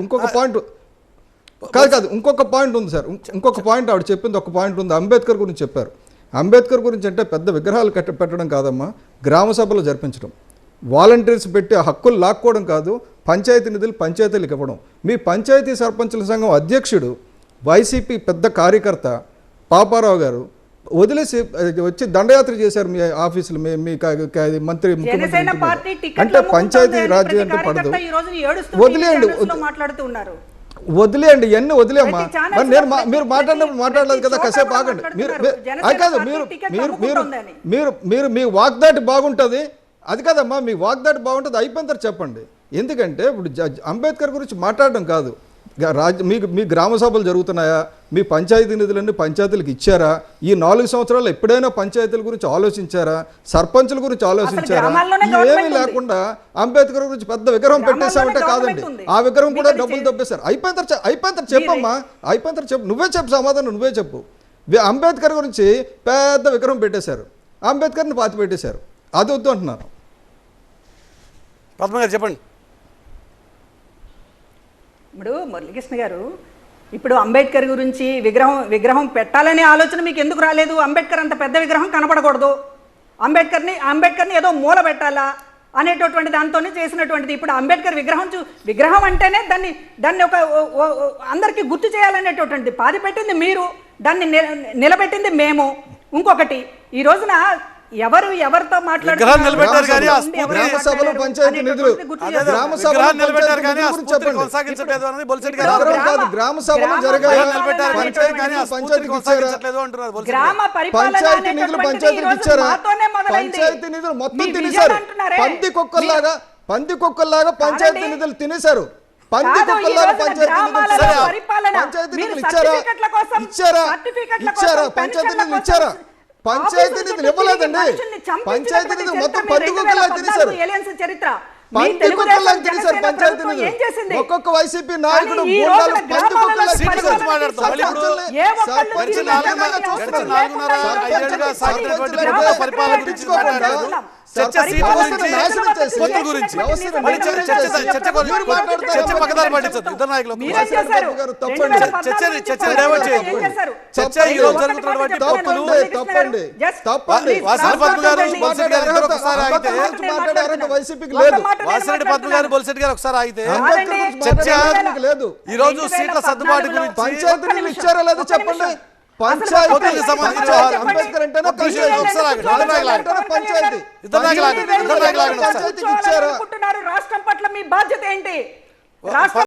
ఇంకొక పాయింట్ కాదు కాదు ఇంకొక పాయింట్ ఉంది సార్. ఇంకొ- ఇంకొక పాయింట్ ఆవిడ చెప్పింది ఒక పాయింట్ ఉంది. అంబేద్కర్ గురించి చెప్పారు. అంబేద్కర్ గురించి అంటే పెద్ద విగ్రహాలు కట్ట పెట్టడం కాదమ్మా గ్రామ సభలు జరిపించడం. వాలంటీర్స్ పెట్టి హక్కులు లాక్కోవడం కాదు పంచాయతీ నిధులు పంచాయతీలకు ఇవ్వడం. మీ పంచాయతీ సర్పంచుల సంఘం అధ్యక్షుడు వైసీపీ పెద్ద కార్యకర్త పాపారావు గారు వదిలేసి వచ్చి దండయాత్ర చేశారు మీ ఆఫీసులు మీ మీ మంత్రి ముఖ్యమంత్రి అంటే పంచాయతీ రాజ్యం అంటే పడదు. వదిలేయండి. వదిలేయండి ఇవన్నీ వదిలేమ్మా మరి నేను మీరు మాట్లాడినప్పుడు మాట్లాడలేదు కదా కాసేపు ఆగండి. మీరు కాదు మీరు మీరు మీరు. మీరు మీరు మీ వాగ్దాటి బాగుంటుంది. అది కదమ్మా మీ వాగ్దాటి బాగుంటుంది అయిపోయిన తర్వాత చెప్పండి. ఎందుకంటే ఇప్పుడు అంబేద్కర్ గురించి మాట్లాడడం కాదు. రాజ్య మీకు మీ గ్రామ సభలు జరుగుతున్నాయా? మీ పంచాయతీ నిధులన్నీ పంచాయతీలకు ఇచ్చారా? ఈ నాలుగు సంవత్సరాలు ఎప్పుడైనా పంచాయతీల గురించి ఆలోచించారా? సర్పంచుల గురించి ఆలోచించారా? ఉంది. లేకుండా అంబేద్కర్ గురించి పెద్ద విగ్రహం పెట్టేశామంటే కాదండి. ఆ విగ్రహం కూడా డబ్బులు దొబ్బేశారు. అయిపోయిన తర్వాత అయిపోయిన తర్వాత చెప్పమ్మా. అయిపోయిన తర్వాత చెప్పు. నువ్వే చెప్పు సమాధానం నువ్వే చెప్పు. అంబేద్కర్ గురించి పెద్ద విగ్రహం పెట్టేశారు. అంబేద్కర్ని పాతి పెట్టేశారు అది వద్దు అంటున్నాను. పద్మ గారు చెప్పండి. ఇప్పుడు మురళీకృష్ణ గారు ఇప్పుడు అంబేద్కర్ గురించి విగ్రహం విగ్రహం పెట్టాలనే ఆలోచన మీకు ఎందుకు రాలేదు? అంబేద్కర్ అంత పెద్ద విగ్రహం కనపడకూడదు. అంబేద్కర్ని అంబేద్కర్ని ఏదో మూల పెట్టాలా అనేటటువంటి దాంతోనే చేసినటువంటిది. ఇప్పుడు అంబేద్కర్ విగ్రహం చూ విగ్రహం అంటేనే దాన్ని దాన్ని ఒక అందరికీ గుర్తు చేయాలనేటటువంటిది. పాది పెట్టింది మీరు దాన్ని నిలబెట్టింది మేము. ఇంకొకటి ఈ రోజున ఎవరు ఎవరితో పంచాయతీ నిధులు ఇచ్చారా? ఇచ్చారా మొత్తం తినేశారు. పంది కుక్కల్లాగా పంది కుక్కల్లాగా పంచాయతీ. నిధులు తినేశారు. పంది కుక్కల్లాగా పంచాయతీ నిధులు. పరిపాలన, పంచాయతీ నిధులు ఇచ్చారా? ఇచ్చారా? ఇచ్చారా? పంచాయతీ నిధులు ఇచ్చారా? పంచాయతీ నిధులు ఇవ్వలేదండి. పంచాయతీ నిధులు మొత్తం 2014 తినేశారు చరిత్ర? ఒక్కొక్క వైసీపీ నాయకుడు పరిపాలన గారు తప్పండి. 2014 చర్చని- నుంచి చర్చని పోరాటం డైవర్ట్ ఏం చేయొద్దు. చేశారు? చర్చ తప్పండి. ఈ రోజు ఒకటి జరుగుతున్నటువంటి చెప్తాను. తప్పులు తప్పండి మురళీకృష్ణ తప్పండి Just తప్పండి please, వాసిరెడ్డి పద్మ గారు ఒకసారి వైసీపీకి లేదు వాసిరెడ్డి పద్మ గారు గారు ఒకసారి ఆగితే చర్చ ఈ రోజు సీట్ల సర్దుబాటు గురించి పంచాయతీ ఒక్క నిధులు నిమిషం, ఇచ్చారా లేదా చెప్పండి. పంచాయతీ. అంబేద్కర్ అంటేనే పంచాయతీ. ఇద్దరు రాష్ట్రం పట్ల మీ బాధ్యత ఏంటి రాష్ట్రం